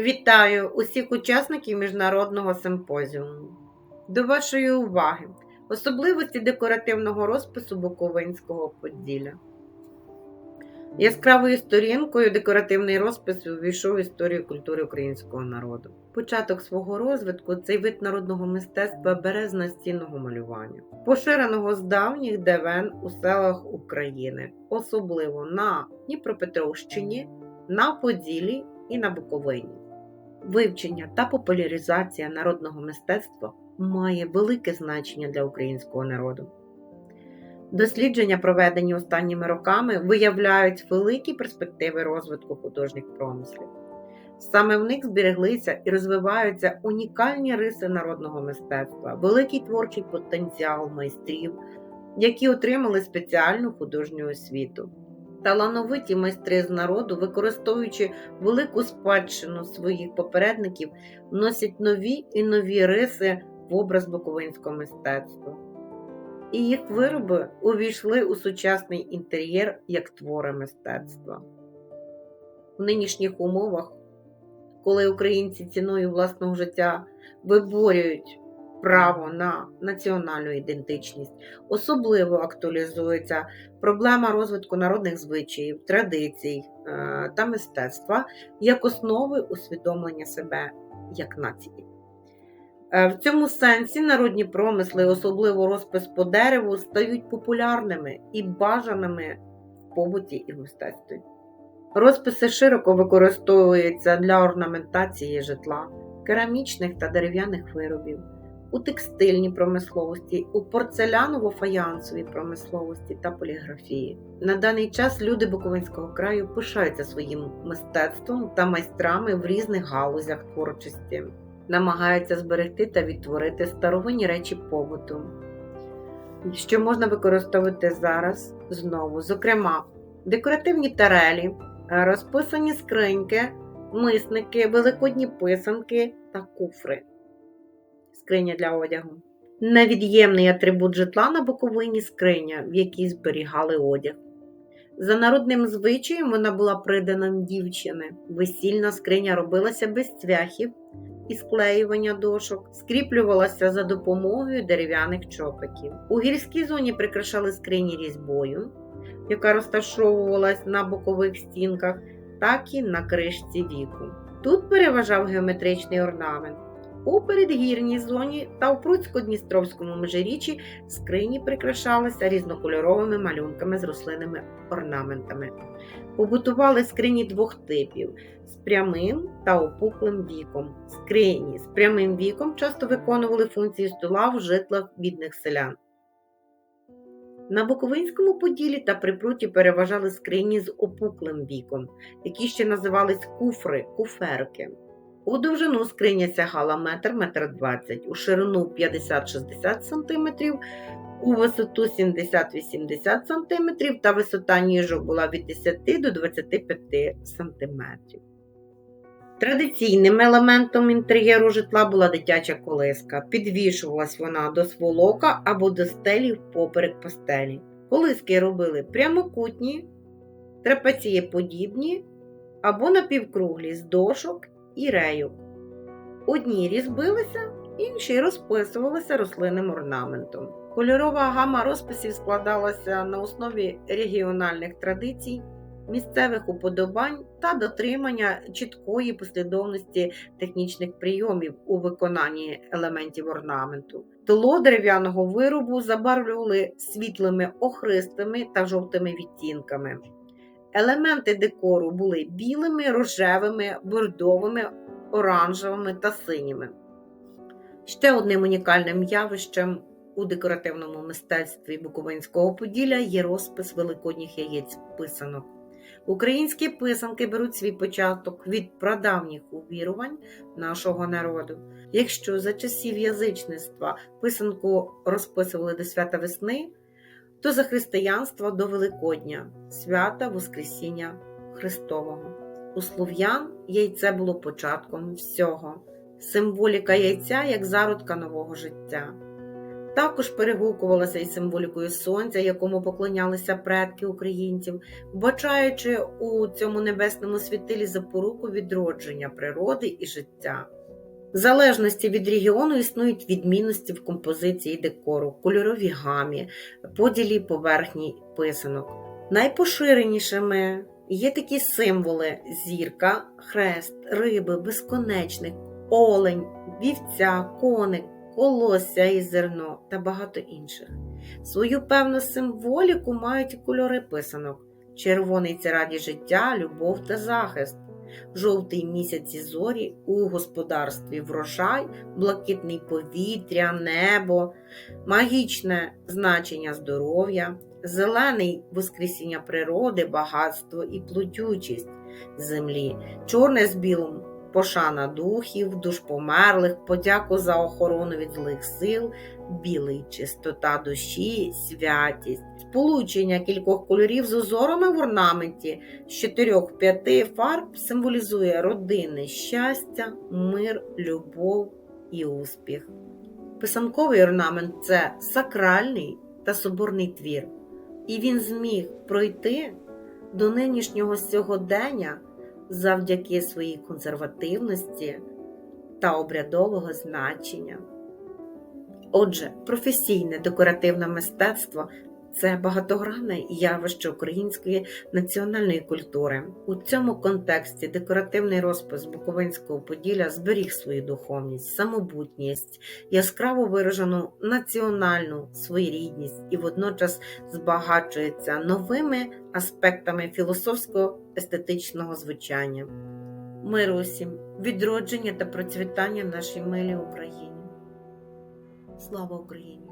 Вітаю усіх учасників міжнародного симпозіуму. До вашої уваги особливості декоративного розпису Буковинського Поділля. Яскравою сторінкою декоративний розпис увійшов в історію культури українського народу. Початок свого розвитку цей вид народного мистецтва бере з настінного малювання, поширеного з давніх давен у селах України, особливо на Дніпропетровщині, на Поділлі і на Буковині. Вивчення та популяризація народного мистецтва має велике значення для українського народу. Дослідження, проведені останніми роками, виявляють великі перспективи розвитку художніх промислів. Саме в них збереглися і розвиваються унікальні риси народного мистецтва, великий творчий потенціал майстрів, які отримали спеціальну художню освіту. Талановиті майстри з народу, використовуючи велику спадщину своїх попередників, вносять нові і нові риси в образ буковинського мистецтва. І їх вироби увійшли у сучасний інтер'єр як твори мистецтва. В нинішніх умовах, коли українці ціною власного життя виборюють право на національну ідентичність, особливо актуалізується проблема розвитку народних звичаїв, традицій е, та мистецтва як основи усвідомлення себе як нації. Е, В цьому сенсі народні промисли, особливо розпис по дереву, стають популярними і бажаними в побуті і в мистецтві. Розписи широко використовуються для орнаментації житла, керамічних та дерев'яних виробів, у текстильній промисловості, у порцеляново-фаянсовій промисловості та поліграфії. На даний час люди Буковинського краю пишаються своїм мистецтвом та майстрами в різних галузях творчості, намагаються зберегти та відтворити старовинні речі побуту, що можна використовувати зараз знову, зокрема, декоративні тарелі, розписані скриньки, мисники, великодні писанки та куфри скриня для одягу. Невід'ємний атрибут житла на Буковині скриня, в якій зберігали одяг. За народним звичаєм вона була придана дівчини. Весільна скриня робилася без цвяхів і склеювання дошок, скріплювалася за допомогою дерев'яних чопиків. У гірській зоні прикрашали скрині різьбою, яка розташовувалась на бокових стінках, так і на кришці віку. Тут переважав геометричний орнамент. У передгірній зоні та у Пруцько-Дністровському межиріччі скрині прикрашалися різнокольоровими малюнками з рослинними орнаментами. Побутували скрині двох типів з прямим та опуклим віком. Скрині з прямим віком часто виконували функції стола в житлах бідних селян. На Буковинському поділі та припруті переважали скрині з опуклим віком, які ще називались куфри, куферки. У довжину скриня сягала метр, метр двадцять, у ширину 50-60 см, у висоту 70-80 см та висота ніжок була від 10 до 25 см. Традиційним елементом інтер'єру житла була дитяча колиска. Підвішувалась вона до сволока або до стелі впоперек постелі. Колиски робили прямокутні, трапецієподібні або напівкруглі з дошок і рейок. Одні різьбилися, інші розписувалися рослинним орнаментом. Кольорова гама розписів складалася на основі регіональних традицій, місцевих уподобань та дотримання чіткої послідовності технічних прийомів у виконанні елементів орнаменту. Тло дерев'яного виробу забарвлювали світлими охристими та жовтими відтінками. Елементи декору були білими, рожевими, бордовими, оранжевими та синіми. Ще одним унікальним явищем у декоративному мистецтві Буковинського Поділля є розпис великодніх яєць писанок. Українські писанки беруть свій початок від прадавніх увірувань нашого народу. Якщо за часів язичництва писанку розписували до свята весни, то за християнство до Великодня, свята Воскресіння Христового. У слов'ян яйце було початком всього, символіка яйця як зародка нового життя. Також перегукувалася із символікою сонця, якому поклонялися предки українців, вбачаючи у цьому небесному світилі запоруку відродження природи і життя. В залежності від регіону існують відмінності в композиції декору, кольоровій гамі, поділі поверхні писанок. Найпоширенішими є такі символи: зірка, хрест, риби, безконечник, олень, вівця, коник, колосся і зерно та багато інших. Свою певну символіку мають і кольори писанок: червоний це радість життя, любов та захист, жовтий місяць і зорі у господарстві. Врожай, блакитний повітря, небо, магічне значення здоров'я, зелений воскресіння природи, багатство і плодючість землі, чорне з білим пошана духів, душ померлих, подяку за охорону від злих сил, білий чистота душі, святість, сполучення кількох кольорів з узорами в орнаменті. З чотирьох-п'яти фарб символізує родинне щастя, мир, любов і успіх. Писанковий орнамент це сакральний та соборний твір, і він зміг пройти до нинішнього сьогодення завдяки своїй консервативності та обрядового значення. Отже, професійне декоративне мистецтво це багатогранне явище української національної культури. У цьому контексті декоративний розпис Буковинського Поділля зберіг свою духовність, самобутність, яскраво виражену національну своєрідність і водночас збагачується новими аспектами філософсько-естетичного звучання. Миру усім, відродження та процвітання нашій милій Україні. Слава Україні!